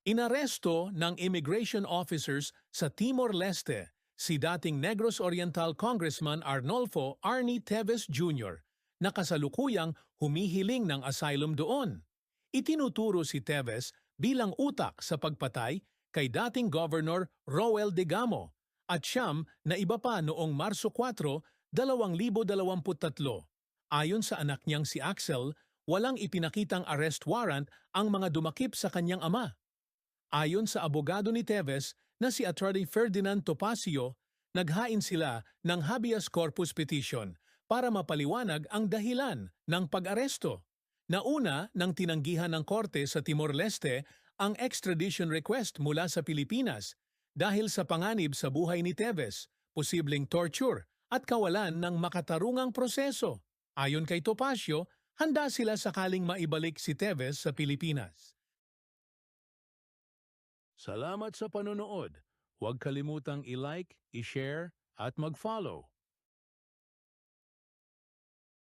Inaresto ng immigration officers sa Timor-Leste si dating Negros Oriental Congressman Arnolfo Arnie Teves Jr. na kasalukuyang humihiling ng asylum doon. Itinuturo si Teves bilang utak sa pagpatay kay dating Governor Roel Degamo at siyam na iba pa noong Marso 4, 2023. Ayon sa anak niyang si Axel, walang ipinakitang arrest warrant ang mga dumakip sa kanyang ama. Ayon sa abogado ni Teves na si Attorney Ferdinand Topacio, naghain sila ng habeas corpus petition para mapaliwanag ang dahilan ng pag-aresto. Nauna nang tinanggihan ng korte sa Timor-Leste ang extradition request mula sa Pilipinas dahil sa panganib sa buhay ni Teves, posibleng torture at kawalan ng makatarungang proseso. Ayon kay Topacio, handa sila sakaling maibalik si Teves sa Pilipinas. Salamat sa panonood. Huwag kalimutang i-like, i-share at mag-follow.